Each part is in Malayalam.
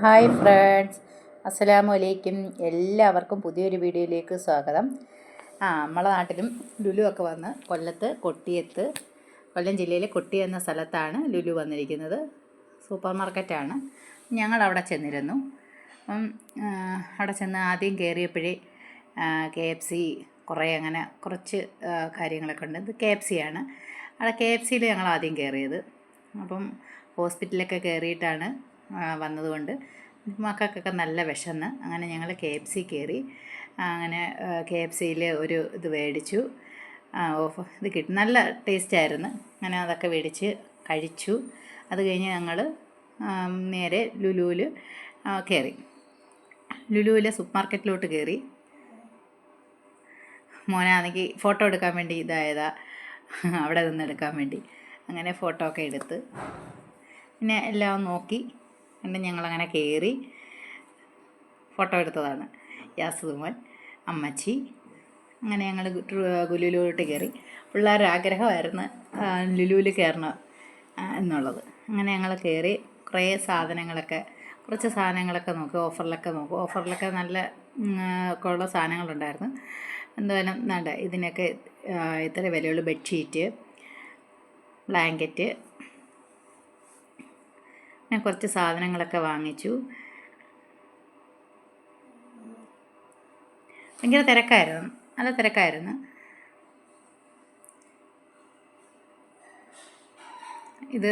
Hi friends. അസ്സലാമു അലൈക്കും എല്ലാവർക്കും പുതിയൊരു വീഡിയോയിലേക്ക് സ്വാഗതം. ആ നമ്മളെ നാട്ടിലും ലുലു ഒക്കെ വന്ന് കൊല്ലത്ത് കൊട്ടിയത്ത് കൊല്ലം ജില്ലയിലെ കൊട്ടി എന്ന സ്ഥലത്താണ് ലുലു വന്നിരിക്കുന്നത്. സൂപ്പർ മാർക്കറ്റാണ്. ഞങ്ങൾ അവിടെ ചെന്നിരുന്നു. അപ്പം അവിടെ ചെന്ന് ആദ്യം കയറിയപ്പോഴേ കെ എഫ് സി കുറേ അങ്ങനെ കുറച്ച് കാര്യങ്ങളൊക്കെ ഉണ്ട്. ഇത് കെ എഫ് സി ആണ് അവിടെ കെ എഫ് സിയിൽ ഞങ്ങൾ ആദ്യം കയറിയത്. അപ്പം ഹോസ്പിറ്റലൊക്കെ കയറിയിട്ടാണ് വന്നതുകൊണ്ട് മക്കൾക്കൊക്കെ നല്ല വിശന്ന്. അങ്ങനെ ഞങ്ങൾ കെ എഫ് സി കയറി അങ്ങനെ കെ എഫ് സിയിൽ ഒരു ഇത് മേടിച്ചു. ഓഫ് ഇത് കിട്ടി. നല്ല ടേസ്റ്റായിരുന്നു. അങ്ങനെ അതൊക്കെ മേടിച്ച് കഴിച്ചു. അത് കഴിഞ്ഞ് ഞങ്ങൾ നേരെ ലുലുവിൽ കയറി ലുലുവിലെ സൂപ്പർ മാർക്കറ്റിലോട്ട് കയറി മോനാണെങ്കിൽ ഫോട്ടോ എടുക്കാൻ വേണ്ടി ഇതായതാ. അവിടെ നിന്ന് എടുക്കാൻ വേണ്ടി. അങ്ങനെ ഫോട്ടോ ഒക്കെ എടുത്ത്. പിന്നെ എല്ലാം നോക്കി. എന്നിട്ട് ഞങ്ങളങ്ങനെ കയറി ഫോട്ടോ എടുത്തതാണ്. യാസുമോൻ അമ്മച്ചി അങ്ങനെ ഞങ്ങൾ ലുലുവിലോട്ട് കയറി പിള്ളേരുടെ ആഗ്രഹമായിരുന്നു ലുലുവിൽ കയറണം എന്നുള്ളത്. അങ്ങനെ ഞങ്ങൾ കയറി കുറേ സാധനങ്ങളൊക്കെ കുറച്ച് സാധനങ്ങളൊക്കെ നോക്കി ഓഫറിലൊക്കെ നോക്കും. ഓഫറിലൊക്കെ നല്ല ഒക്കെ ഉള്ള സാധനങ്ങളുണ്ടായിരുന്നു. എന്തായാലും വേണ്ട ഇതിനൊക്കെ ഇത്ര വിലയുള്ള ബെഡ്ഷീറ്റ് ബ്ലാങ്കറ്റ് ഞാൻ കുറച്ച് സാധനങ്ങളൊക്കെ വാങ്ങിച്ചു. ഭയങ്കര തിരക്കായിരുന്നു. നല്ല തിരക്കായിരുന്നു. ഇത്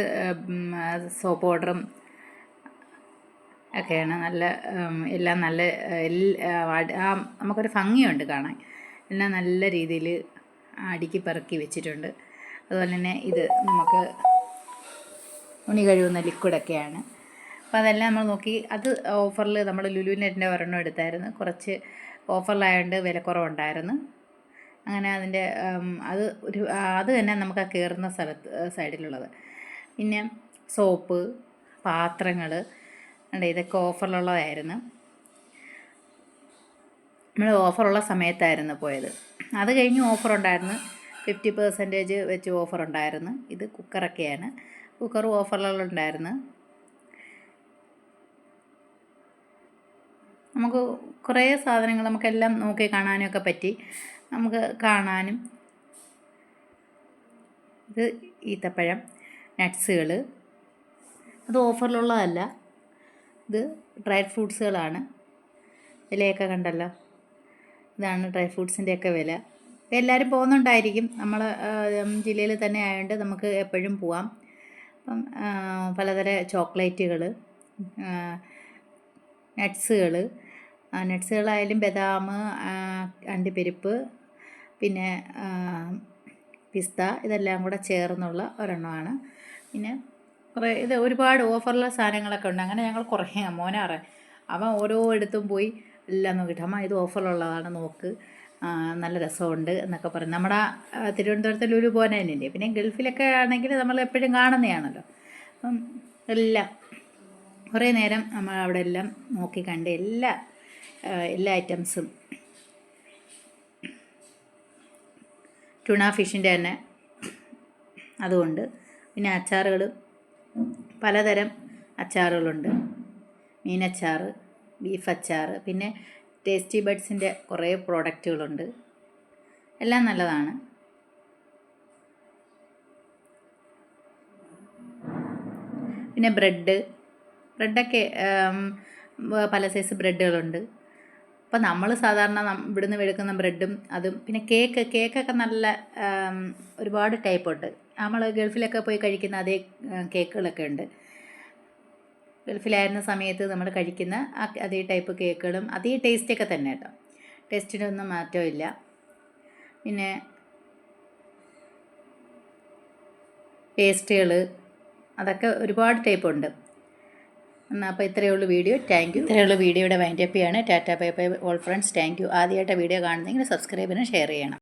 സോപ്പ് പൗഡറും ഒക്കെയാണ് നല്ല എല്ലാം നല്ല ആ നമുക്കൊരു ഭംഗിയുണ്ട് കാണാൻ. എല്ലാം നല്ല രീതിയിൽ അടുക്കി പെറുക്കി വെച്ചിട്ടുണ്ട്. അതുപോലെ തന്നെ ഇത് നമുക്ക് തുണി കഴുകുന്ന ലിക്വിഡൊക്കെയാണ് അപ്പോൾ അതെല്ലാം നമ്മൾ നോക്കി. അത് ഓഫറിൽ നമ്മൾ ലുലുവിന്റെ ഒരെണ്ണം എടുത്തായിരുന്നു. കുറച്ച് ഓഫറിലായതുകൊണ്ട് വിലക്കുറവുണ്ടായിരുന്നു അങ്ങനെ അതിന്റെ അത് ഒരു അത് തന്നെ നമുക്ക് ആ കയറുന്ന സ്ഥലത്ത് സൈഡിലുള്ളത്. പിന്നെ സോപ്പ് പാത്രങ്ങൾ ഉണ്ട് ഇതൊക്കെ ഓഫറിലുള്ളതായിരുന്നു നമ്മൾ ഓഫറുള്ള സമയത്തായിരുന്നു പോയത്. അത് കഴിഞ്ഞ് ഓഫറുണ്ടായിരുന്നു ഫിഫ്റ്റി പെർസെന്റേജ് വെച്ച് ഓഫറുണ്ടായിരുന്നു ഇത് കുക്കറൊക്കെയാണ് കുക്കർ ഓഫറിലുണ്ടായിരുന്നു. നമുക്ക് കുറേ സാധനങ്ങൾ നമുക്കെല്ലാം നോക്കി കാണാനും ഒക്കെ പറ്റി. നമുക്ക് കാണാനും ഇത് ഈത്തപ്പഴം നട്ട്സുകൾ. അത് ഓഫറിലുള്ളതല്ല. ഇത് ഡ്രൈ ഫ്രൂട്ട്സുകളാണ്. വിലയൊക്കെ കണ്ടല്ലോ. ഇതാണ് ഡ്രൈ ഫ്രൂട്ട്സിന്റെയൊക്കെ വില. എല്ലാവരും പോകുന്നുണ്ടായിരിക്കും. നമ്മൾ ജില്ലയിൽ തന്നെ ആയതുകൊണ്ട് നമുക്ക് എപ്പോഴും പോവാം. അപ്പം പലതര ചോക്ലേറ്റുകൾ നട്ട്സുകൾ നട്ട്സുകളായാലും ബദാം അണ്ടിപ്പരിപ്പ് പിന്നെ പിസ്ത ഇതെല്ലാം കൂടെ ചേർന്നുള്ള ഒരെണ്ണമാണ്. പിന്നെ കുറേ ഇത് ഒരുപാട് ഓഫറുള്ള സാധനങ്ങളൊക്കെ ഉണ്ട്. അങ്ങനെ ഞങ്ങൾ കുറേ മോനാറ് അവൻ ഓരോ ഇടത്തും പോയി എല്ലാം നോക്കിയിട്ട് അമ്മ ഇത് ഓഫറുള്ളതാണ് നോക്ക്. നല്ല രസമുണ്ട് എന്നൊക്കെ പറയും. നമ്മുടെ തിരുവനന്തപുരത്തെ ലുലു പോലെ പിന്നെ ഗൾഫിലൊക്കെ ആണെങ്കിൽ നമ്മൾ എപ്പോഴും കാണുന്നതാണല്ലോ അപ്പം എല്ലാം കുറേ നേരം നമ്മൾ അവിടെ എല്ലാം നോക്കി കണ്ട് എല്ലാ എല്ലാ ഐറ്റംസും. ട്യൂണ ഫിഷിന്റെ തന്നെ അതുകൊണ്ട്. പിന്നെ അച്ചാറുകൾ പലതരം അച്ചാറുകളുണ്ട്. മീനച്ചാറ് ബീഫ് അച്ചാർ പിന്നെ ടേസ്റ്റി ബഡ്സിന്റെ കുറേ പ്രോഡക്റ്റുകളുണ്ട് എല്ലാം നല്ലതാണ്. പിന്നെ ബ്രെഡ്. ബ്രെഡൊക്കെ പല സൈസ് ബ്രെഡുകളുണ്ട്. അപ്പോൾ നമ്മൾ സാധാരണ ഇവിടുന്ന് എടുക്കുന്ന ബ്രെഡും അതും പിന്നെ കേക്ക് കേക്കൊക്കെ നല്ല ഒരുപാട് ടൈപ്പുണ്ട് നമ്മൾ ഗൾഫിലൊക്കെ പോയി കഴിക്കുന്ന അതേ കേക്കുകളൊക്കെ ഉണ്ട്. ഗൾഫിലായിരുന്ന സമയത്ത് നമ്മൾ കഴിക്കുന്ന അതേ ടൈപ്പ് കേക്കുകളും അതേ ടേസ്റ്റൊക്കെ തന്നെ കേട്ടോ. ടേസ്റ്റിനൊന്നും മാറ്റമില്ല പിന്നെ പേസ്റ്റുകൾ അതൊക്കെ ഒരുപാട് ടൈപ്പ് ഉണ്ട്. എന്നാൽ അപ്പോൾ ഇത്രയേ ഉള്ളൂ വീഡിയോ. താങ്ക് യു ഇത്രയേ ഉള്ളൂ വീഡിയോയുടെ വൈൻഡപ്പ് ചെയ്യാണ് tata bye bye all friends thank you ആദ്യമായിട്ട് വീഡിയോ കാണുന്നെങ്കിൽ സബ്സ്ക്രൈബിനും ഷെയർ ചെയ്യണം.